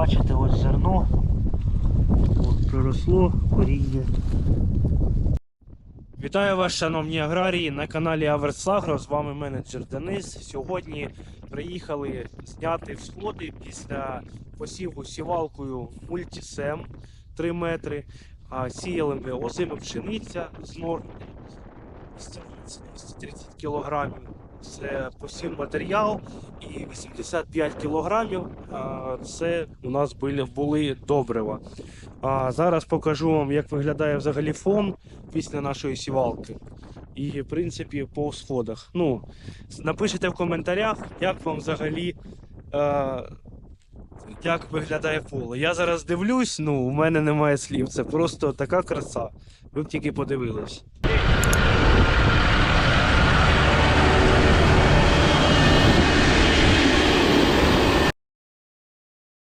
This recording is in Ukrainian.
бачите, ось зерно. Проросло, коріння. Вітаю вас, шановні аграрії, на каналі Аверсагро. З вами менеджер Денис. Сьогодні приїхали зняти всходи після посіву сівалкою мультісем 3 метри. А сіяли ми озими пшениця з норм 230 кілограмів. Це посів матеріал і 85 кілограмів. Це у нас були, були добрива. А зараз покажу вам, як виглядає взагалі фон після нашої сівалки. І, в принципі, по сходах. Ну, напишіть в коментарях, як вам взагалі. Е, як виглядає поле. Я зараз дивлюсь, ну, у мене немає слів. Це просто така краса. Ви б тільки подивились.